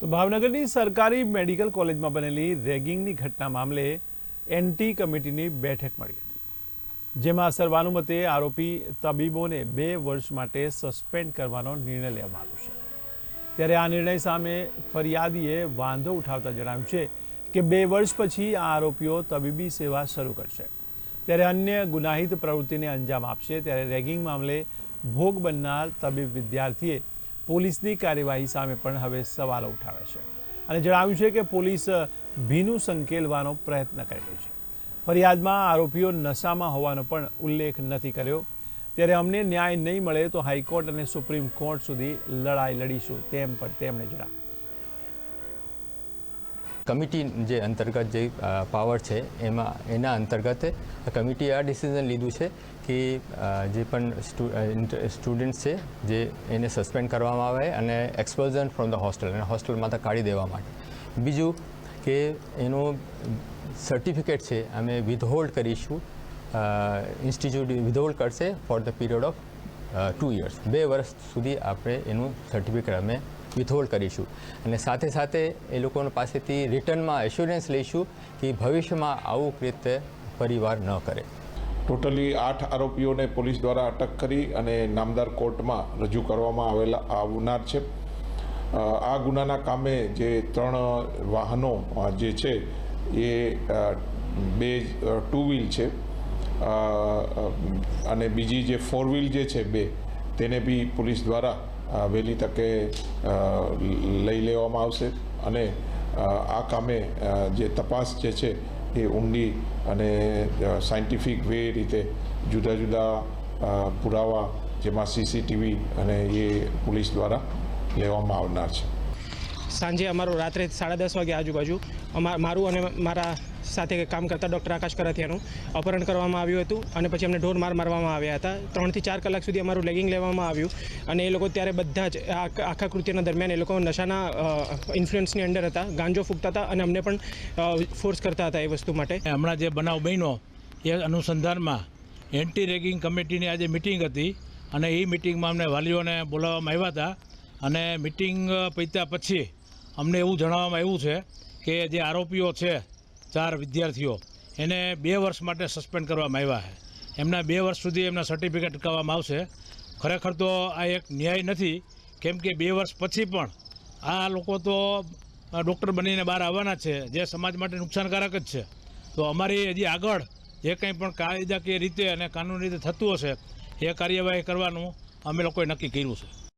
તો ભાવનગરની સરકારી મેડિકલ કોલેજમાં બનેલી રેગિંગની ઘટના મામલે એન્ટી કમિટીની બેઠક મળી હતી, જેમાં સર્વાનુમતે આરોપી તબીબોને બે વર્ષ માટે સસ્પેન્ડ કરવાનો નિર્ણય લેવામાં આવ્યો છે. ત્યારે આ નિર્ણય સામે ફરિયાદીએ વાંધો ઉઠાવતા જણાવ્યું છે કે બે વર્ષ પછી આ આરોપીઓ તબીબી સેવા શરૂ કરશે. ત્યારે અન્ય ગુનાહિત પ્રવૃત્તિને અંજામ આપશે. ત્યારે રેગિંગ મામલે ભોગ બનનાર તબીબ વિદ્યાર્થીએ પોલીસની કાર્યવાહી સામે પણ હવે સવાલો ઉઠાવે છે. અને જણાવ્યું છે કે પોલીસ ભીનું સંકેલવાનો પ્રયત્ન કરી રહી છે. ફરિયાદમાં આરોપીઓ નશામાં હોવાનો પણ ઉલ્લેખ નથી કર્યો. ત્યારે અમને ન્યાય નહીં મળે તો હાઈકોર્ટ અને સુપ્રીમ કોર્ટ સુધી લડાઈ લડીશું તેમ પણ તેમણે જણાવ્યું. કમિટી જે અંતર્ગત જે પાવર છે, એમાં, એના અંતર્ગત કમિટીએ આ ડિસિઝન લીધું છે કે જે પણ સ્ટુડન્ટ્સ છે, જે એને સસ્પેન્ડ કરવામાં આવે અને એક્સપલ્ઝન ફ્રોમ ધ હોસ્ટેલ અને હોસ્ટેલમાંથી કાઢી દેવા માટે. બીજું કે એનું સર્ટિફિકેટ છે, અમે વિધહોલ્ડ કરીશું ઇન્સ્ટિટ્યૂટ વિધહોલ્ડ કરશે for the period of two years બે વર્ષ સુધી આપણે એનું સર્ટિફિકેટ અમે વિથહોલ્ડ કરીશું. અને સાથે સાથે એ લોકો પાસેથી રિટર્નમાં એશ્યોરન્સ લઈશું કે ભવિષ્યમાં આવું રીતે ફરીવાર ન કરે. ટોટલી આઠ આરોપીઓને પોલીસ દ્વારા અટક કરી અને નામદાર કોર્ટમાં રજૂ કરવામાં આવેલા, આવનાર છે. આ ગુનાના કામે જે ત્રણ વાહનો જે છે, એ બે ટુ વ્હીલ છે. અને બીજી જે ફોર વ્હીલ જે છે, બે તેને બી પોલીસ દ્વારા વહેલી તકે લઈ લેવામાં આવશે અને આ કામે જે તપાસ જે છે એ ઊંડી અને સાયન્ટિફિક વે રીતે જુદા જુદા પુરાવા જેમાં સીસીટીવી અને એ પોલીસ દ્વારા લેવામાં આવનાર છે. સાંજે અમારું રાત્રે સાડા દસ વાગે આજુબાજુ અમા, મારું અને મારા સાથે કામ કરતા ડૉક્ટર આકાશ કરાથિયાનું અપહરણ કરવામાં આવ્યું હતું અને પછી અમને ઢોર માર મારવામાં આવ્યા હતા. ત્રણથી ચાર કલાક સુધી અમારું લેગિંગ લેવામાં આવ્યું અને એ લોકો ત્યારે બધા જ આખા કૃત્યના દરમિયાન એ લોકો નશાના ઇન્ફ્લુઅન્સની અંડર હતા, ગાંજો ફૂંકતા હતા અને અમને પણ ફોર્સ કરતા હતા એ વસ્તુ માટે. હમણાં જે બનાવ બન્યો એ અનુસંધાનમાં એન્ટી રેગિંગ કમિટીની આજે મિટિંગ હતી અને એ મિટિંગમાં અમને વાલીઓને બોલાવવામાં આવ્યા હતા અને મિટિંગ પૈતા પછી અમને એવું જણાવવામાં આવ્યું છે કે જે આરોપીઓ છે ચાર વિદ્યાર્થીઓ એને બે વર્ષ માટે સસ્પેન્ડ કરવામાં આવ્યા છે. એમના બે વર્ષ સુધી એમના સર્ટિફિકેટ અટકાવવામાં આવશે. ખરેખર તો આ એક ન્યાય નથી, કેમ કે બે વર્ષ પછી પણ આ લોકો તો ડૉક્ટર બનીને બહાર આવવાના છે, જે સમાજ માટે નુકસાનકારક જ છે. તો અમારી હજી આગળ જે કંઈ પણ કાયદાકીય રીતે અને કાનૂની રીતે થતું હશે, એ કાર્યવાહી કરવાનું અમે લોકોએ નક્કી કર્યું છે.